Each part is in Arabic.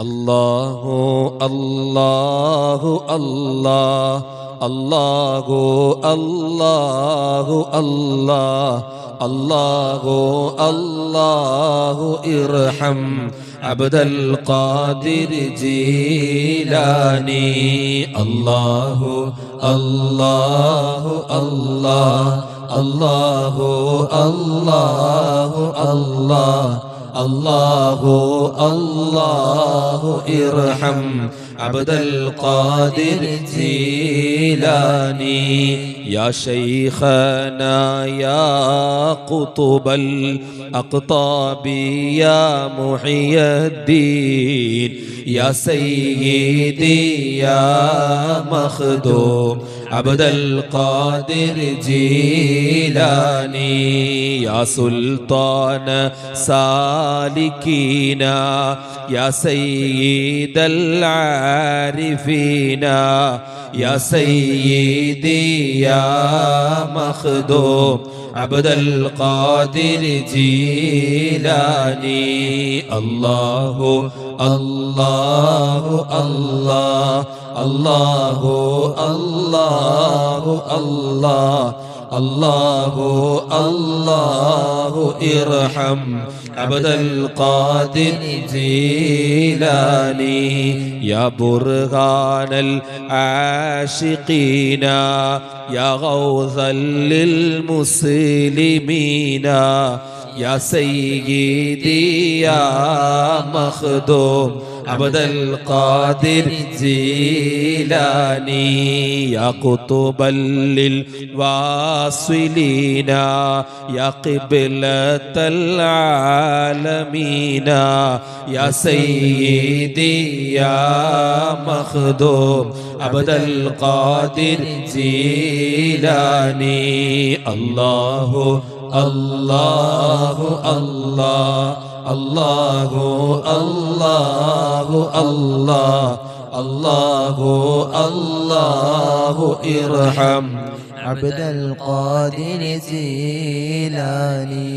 الله الله الله الله الله الله الله الله ارحم عبد القادر جيلاني الله الله الله الله الله الله الله الله إرحم. عبد القادر جيلاني يا شيخنا يا قطب الأقطاب يا محي الدين. يا سيدي يا مخدوم عبد القادر جيلاني يا سلطان سالكينا يا سيد العارفين يا سيدي يا مخدوم عبد القادر جيلاني. الله الله الله الله الله الله الله. الله ارحم عبد القادر جيلاني يا برهان العاشقين يا غوثا للمسلمين يا سيدي يا مخدوم عبد القادر جيلاني يا قطبا للواصلين يا قبلة العالمين يا سيدي يا مخدوم عبد القادر جيلاني الله الله الله الله الله الله الله الله ارحم عبد القادر زيلاني.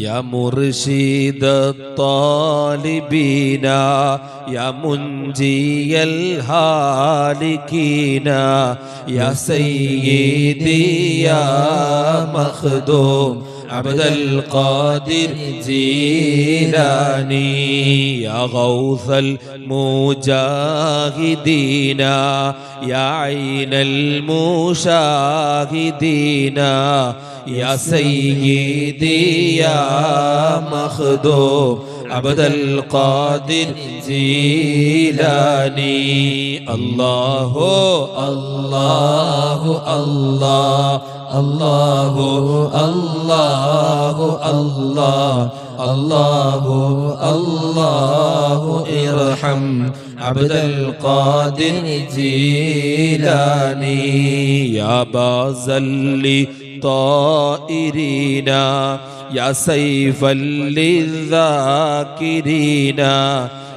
يا مرشد الطالبين يا منجي الهالكين يا سيدي يا مخدوم عبد القادر جيلاني يا غوث المجاهدين يا عين المشاهدين يا سيدي يا مخدوم عبد القادر جيلاني الله الله الله. الله الله الله الله الله ارحم عبد القادر جيلاني يا بازل طائرين يا سيفا للذاكرين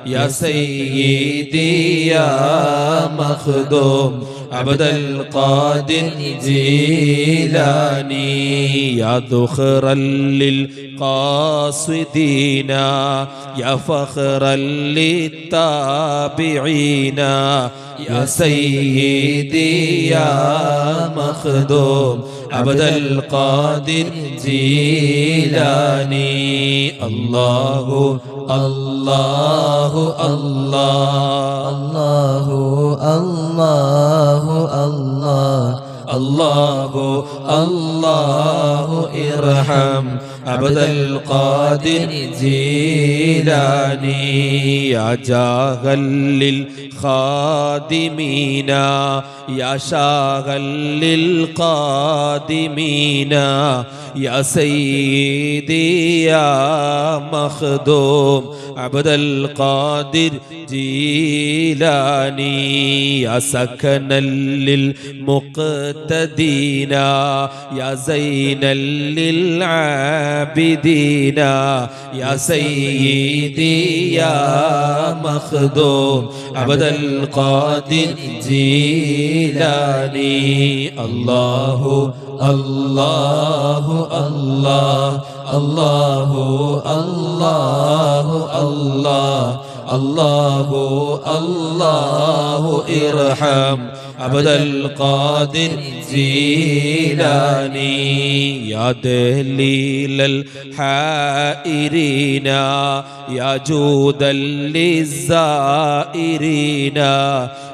يا سيدي يا مخدوم عبد القادر جيلاني يا ذخرا للقاصدين يا فخرا للتابعين يا سيدي يا مخدوم عبد القادر جيلاني. الله الله الله الله الله الله الله الله ارحم عبد القادر جيلاني يا جاغا للخادمين يا شاغا للقادمين يا سيدي يا مخدوم عبد القادر جيلاني يا سكنا للمقتدين يا زينا للعابدين يا سيدي يا مخدوم عبد القادر جيلاني. جلالي الله الله الله الله الله الله, الله الله الله إرحم. عبد القادر زيلاني. يا دليل الحائرين. يا جودا للزائرين.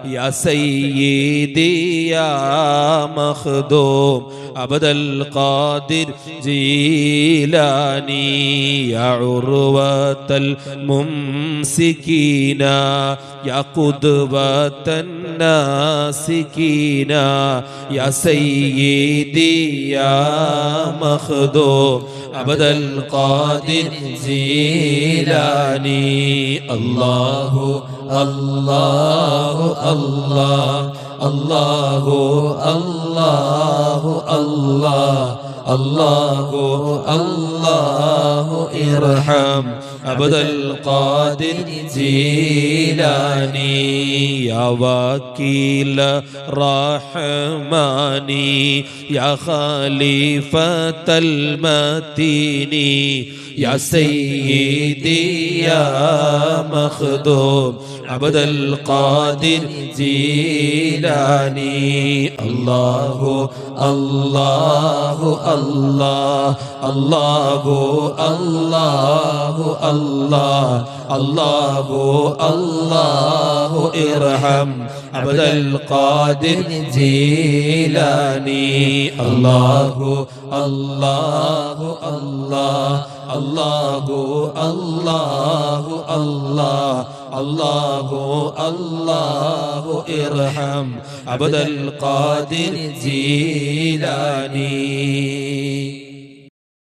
يا سيدي يا مخدوم. عبد القادر جيلاني يا عروة الممسكين يا قدوة الناسكين يا سيدي يا مخدوم عبد القادر زيلاني الله الله الله الله الله الله الله الله إرحم عبد القادر زيلاني يا وكيل رحماني يا خليفة المتين يا سيدي يا مخدوم عبد القادر زيلاني. الله الله الله الله الله الله الله الله ارحم. عبد القادر جيلاني الله الله الله الله الله الله الله الله إرحم. عبد القادر جيلاني